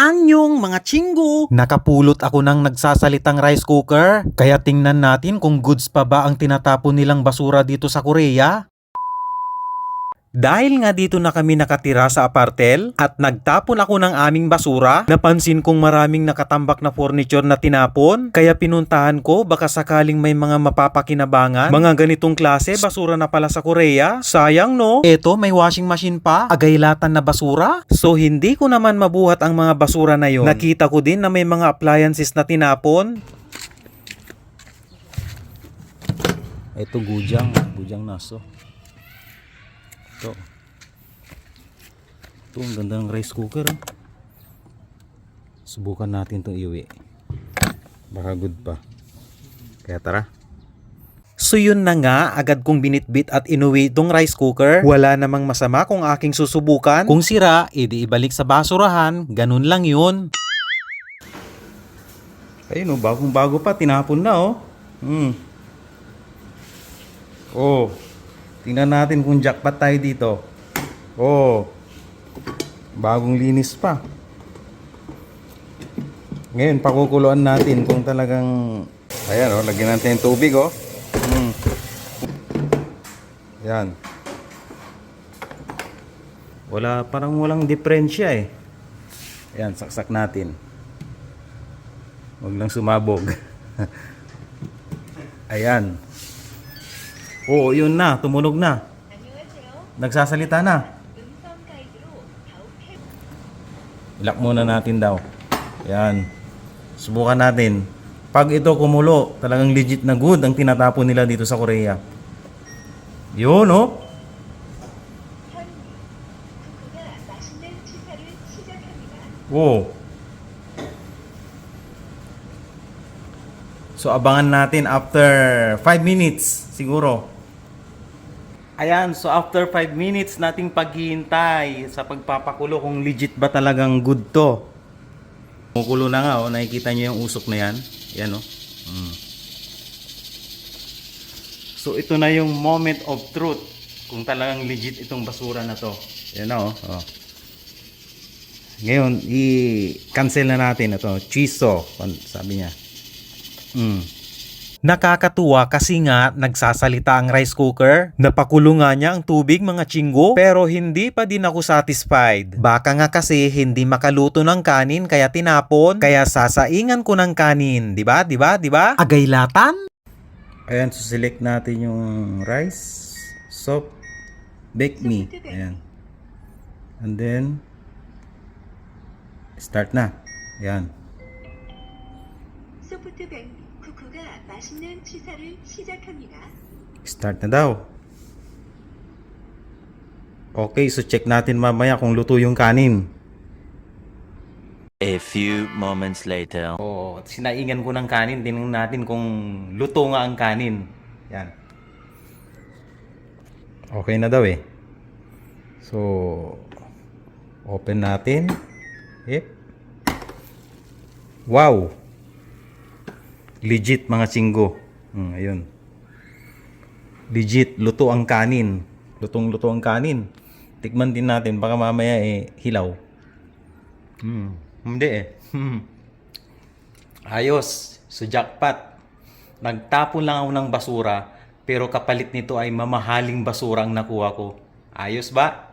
Anyong mga chinggo! Nakapulot ako ng nagsasalitang rice cooker. Kaya tingnan natin kung goods pa ba ang tinatapon nilang basura dito sa Korea. Dahil nga dito na kami nakatira sa apartel at nagtapon ako ng aming basura, napansin kong maraming nakatambak na furniture na tinapon, kaya pinuntahan ko baka sakaling may mga mapapakinabangan. Mga ganitong klase, basura na pala sa Korea. Sayang no? Eto, may washing machine pa, agaylatan na basura. So hindi ko naman mabuhat ang mga basura na yon. Nakita ko din na may mga appliances na tinapon. Ito gujang, gujang naso. Ito. Ito, ang ganda ng rice cooker. oh. Subukan natin itong iwi. Baka good pa. Kaya tara. So yun na nga, agad kong binitbit at inuwi tong rice cooker. Wala namang masama kung aking susubukan. Kung sira, edi ibalik sa basurahan, ganun lang yun. Ayun oh, bagong bago pa, tinapon na oh. Hmm. Oh. Tingnan natin kung jackpot tayo dito. Oh. Bagong linis pa. Ngayon, pakukuluan natin kung talagang... Ayan oh, lagyan natin yung tubig oh. Hmm. Yan. Wala, parang walang diferensya eh. Ayan, saksak natin. Huwag lang sumabog. Ayan. Oo, yun na. Tumunog na. Nagsasalita na. Ilak muna natin daw. Yan. Subukan natin. Pag ito kumulo, talagang legit na good ang tinatapon nila dito sa Korea. Yun, no? Oh. Wow. So abangan natin after 5 minutes siguro. Ayan, so after 5 minutes nating paghihintay sa pagpapakulo kung legit ba talagang good to. Kumukulo na nga, oh. nakikita nyo yung usok na yan. Yan oh. Mm. So ito na yung moment of truth kung talagang legit itong basura na to. Yan oh. oh. Ngayon, i-cancel na natin ito. Chiso, sabi niya. Mm. Nakakatuwa kasi nga nagsasalita ang rice cooker. Napakulo nga niya ang tubig mga chinggo pero hindi pa din ako satisfied. Baka nga kasi hindi makaluto ng kanin kaya tinapon kaya sasaingan ko ng kanin. Di ba? Di ba? Di ba? Agaylatan? Ayan, so select natin yung rice, soap, bake me. Ayan. And then, start na. Ayan. 소프 트뱅 쿠쿠가 맛있는 취사를 시작합니다. Start na daw. Okay, so check natin mamaya kung luto yung kanin. A few moments later. Oo, sinaingan ko ng kanin. Tingnan natin kung luto nga ang kanin. Yan. Okay na daw eh. So, open natin. Yep. Wow! Legit mga chinggo. Hmm, ayun. Legit, luto ang kanin. Lutong-luto ang kanin. Tikman din natin, baka mamaya eh, hilaw. Hmm. Hindi eh. Hmm. Ayos. So jackpot. Nagtapon lang ako ng basura pero kapalit nito ay mamahaling basura ang nakuha ko. Ayos ba?